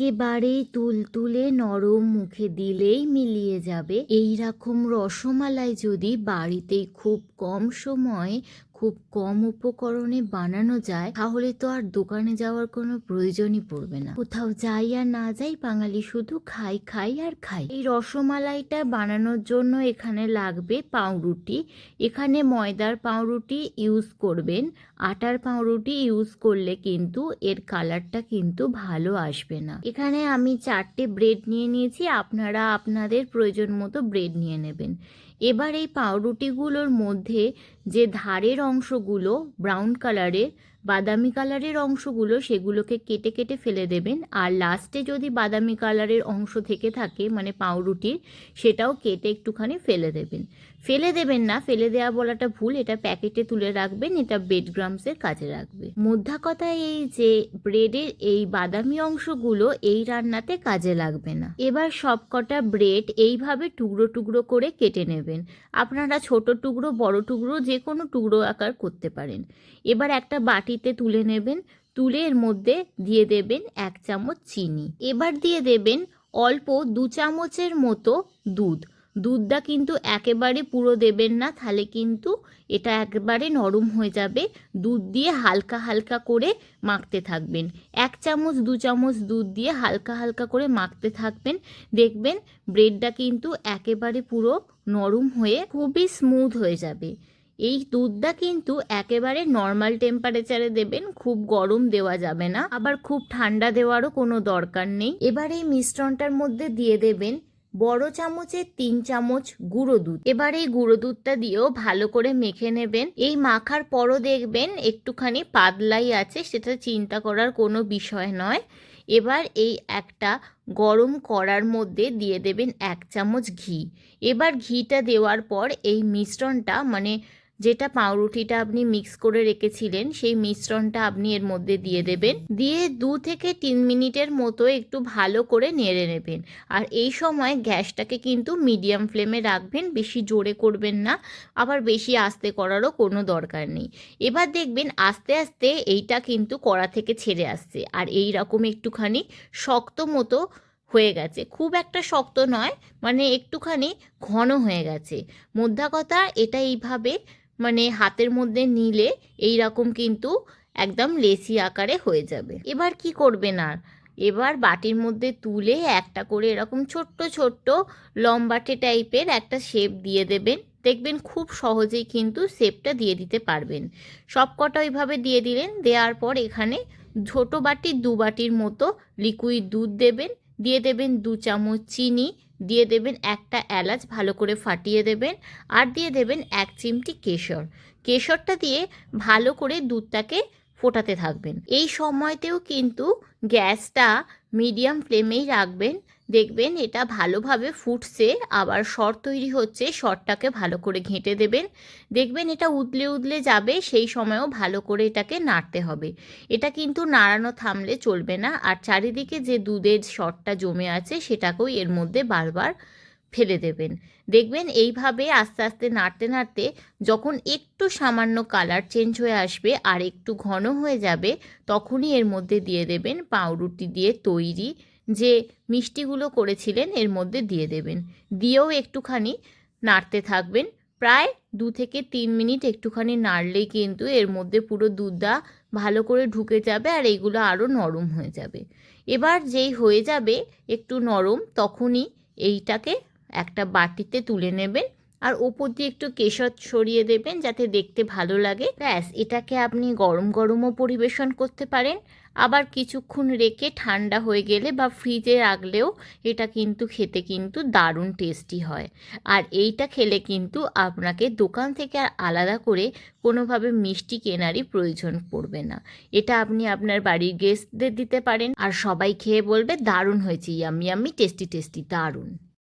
একেবারেই তুলতুলে নরম মুখে দিলেই মিলিয়ে যাবে। এই রকম রসমালাই যদি বাড়িতেই খুব কম সময়ে খুব কম উপকরণে বানানো যায়, তাহলে তো আর দোকানে যাওয়ার কোনো প্রয়োজনই পড়বে না। কোথাও যাই আর না যাই, বাঙালি শুধু খাই খাই আর খাই। এই রসমালাইটা বানানোর জন্য এখানে লাগবে পাউরুটি। এখানে ময়দার পাউরুটি ইউজ করবেন। আটার পাউরুটি ইউজ করলে কিন্তু এর কালারটা কিন্তু ভালো আসবে না। এখানে আমি চারটে ব্রেড নিয়ে নিয়েছি, আপনারা আপনাদের প্রয়োজন মতো ব্রেড নিয়ে নেবেন। এবার এই পাউরুটিগুলোর মধ্যে যে ধারের অংশগুলো ব্রাউন কালারের বাদামি কালারের অংশগুলো সেগুলোকে কেটে কেটে ফেলে দেবেন। আর লাস্টে যদি বাদামি কালারের অংশ থেকে থাকে মানে পাউরুটির, সেটাও কেটে একটুখানি ফেলে দেবেন। ফেলে দেবেন না, ফেলে দেওয়া বলাটা ভুল, এটা প্যাকেটে তুলে রাখবেন, এটা বেড গ্রামসের কাজে রাখবে। মোদ্দা কথা এই যে ব্রেডের এই বাদামি অংশগুলো, এই রান্নাতে কাজে লাগবে না। এবার সব কটা ব্রেড এইভাবে টুকরো টুকরো করে কেটে নেবেন। আপনারা ছোট টুকরো, বড় টুকরো, যে কোনো টুকরো আকার করতে পারেন। এবার একটা বাটিতে তুলে নেবেন, তুলে এর মধ্যে দিয়ে দেবেন এক চামচ চিনি। এবার দিয়ে দেবেন অল্প দু চামচের মতো দুধ। দুধটা কিন্তু একেবারে পুরো দেবেন না, তাহলে কিন্তু এটা একবারে নরম হয়ে যাবে। দুধ দিয়ে হালকা হালকা করে মাখতে থাকবেন। এক চামচ, দু চামচ দুধ দিয়ে হালকা হালকা করে মাখতে থাকবেন। দেখবেন ব্রেডটা কিন্তু একেবারে পুরো নরম হয়ে খুবই স্মুথ হয়ে যাবে। এই দুধটা কিন্তু একেবারে নর্মাল টেম্পারেচারে দেবেন, খুব গরম দেওয়া যাবে না। আবার খুব ঠান্ডা দেওয়ারও কোনো দরকার নেই। এবার এই মিশ্রণটার মধ্যে দিয়ে দেবেন বড় চামচে তিন চামচ গুঁড়ো দুধ। এবার এই গুঁড়ো দুধটা দিয়েও ভালো করে মেখে নেবেন। এই মাখার পরও দেখবেন একটুখানি পাতলাই আছে, সেটা চিন্তা করার কোনো বিষয় নয়। এবার এই একটা গরম করার মধ্যে দিয়ে দেবেন এক চামচ ঘি। এবার ঘিটা দেওয়ার পর এই মিশ্রণটা মানে যেটা পাউরুটিটা আপনি মিক্স করে রেখেছিলেন, সেই মিশ্রণটা আপনি এর মধ্যে দিয়ে দেবেন। দিয়ে দু থেকে তিন মিনিটের মতো একটু ভালো করে নেড়ে নেবেন। আর এই সময় গ্যাসটাকে কিন্তু মিডিয়াম ফ্লেমে রাখবেন, বেশি জোরে করবেন না, আবার বেশি আস্তে করারও কোনো দরকার নেই। এবার দেখবেন আস্তে আস্তে এইটা কিন্তু কড়া থেকে ছেড়ে আসছে। আর এই রকম একটুখানি শক্ত মতো হয়ে গেছে। খুব একটা শক্ত নয় মানে একটুখানি ঘন হয়ে গেছে। মোদ্দা কথা এটা এইভাবে মানে হাতের মধ্যে নিলে এই রকম কিন্তু একদম লেসি আকারে হয়ে যাবে। এবার কি করবেন আর? এবার বাটির মধ্যে তুলে একটা করে এরকম ছোট্ট ছোট্ট লম্বাটে টাইপের একটা শেপ দিয়ে দেবেন। দেখবেন খুব সহজেই কিন্তু শেপটা দিয়ে দিতে পারবেন। সব কটা ওইভাবে দিয়ে দিলেন, দেওয়ার পর এখানে ছোটো বাটি দু বাটির মতো লিকুইড দুধ দেবেন। দিয়ে দেবেন দু চামচ চিনি দিয়ে দেবেন একটা এলাচ ভালো করে ফাটিয়ে দেবেন আর দিয়ে দেবেন এক চিমটি কেশর। কেশরটা দিয়ে ভালো করে দুধটাকে ফোটাতে থাকবেন। এই সময়তেও কিন্তু গ্যাসটা মিডিয়াম ফ্লেমেই রাখবেন। দেখবেন এটা ভালোভাবে ফুটছে, আবার শর তৈরি হচ্ছে শরটাকে ভালো করে ঘেঁটে দেবেন। দেখবেন এটা উদলে উদলে যাবে, সেই সময়ও ভালো করে এটাকে নাড়তে হবে। এটা কিন্তু নাড়ানো থামলে চলবে না, আর চারিদিকে যে দুধের শরটা জমে আছে, সেটাকেও এর মধ্যে বারবার ফেলে দেবেন। দেখবেন এইভাবে আস্তে আস্তে নাড়তে নাড়তে যখন একটু সামান্য কালার চেঞ্জ হয়ে আসবে আর একটু ঘন হয়ে যাবে, তখনই এর মধ্যে দিয়ে দেবেন পাউরুটি দিয়ে তৈরি যে মিষ্টিগুলো করেছিলেন এর মধ্যে দিয়ে দেবেন। দিয়েও একটুখানি নাড়তে থাকবেন। প্রায় দু থেকে তিন মিনিট একটুখানি নাড়লেই কিন্তু এর মধ্যে পুরো দুধটা ভালো করে ঢুকে যাবে আর এইগুলো আরও নরম হয়ে যাবে। এবার যেই হয়ে যাবে একটু নরম, তখনই এইটাকে একটা বাটিতে তুলে নেবেন আর ওপর দিয়ে একটু কেশর ছড়িয়ে দেবেন যাতে দেখতে ভালো লাগে। ব্যাস, এটাকে আপনি গরম গরমও পরিবেশন করতে পারেন। আবার কিছুক্ষণ রেখে ঠান্ডা হয়ে গেলে বা ফ্রিজে রাখলেও এটা কিন্তু খেতে কিন্তু দারুণ টেস্টি হয়। আর এইটা খেলে কিন্তু আপনাকে দোকান থেকে আর আলাদা করে কোনোভাবে মিষ্টি কেনারই প্রয়োজন পড়বে না। এটা আপনি আপনার বাড়ির গেস্টদের দিতে পারেন। আর সবাই খেয়ে বলবে, দারুণ হয়েছে, ইয়ামি ইয়ামি, টেস্টি টেস্টি, দারুণ।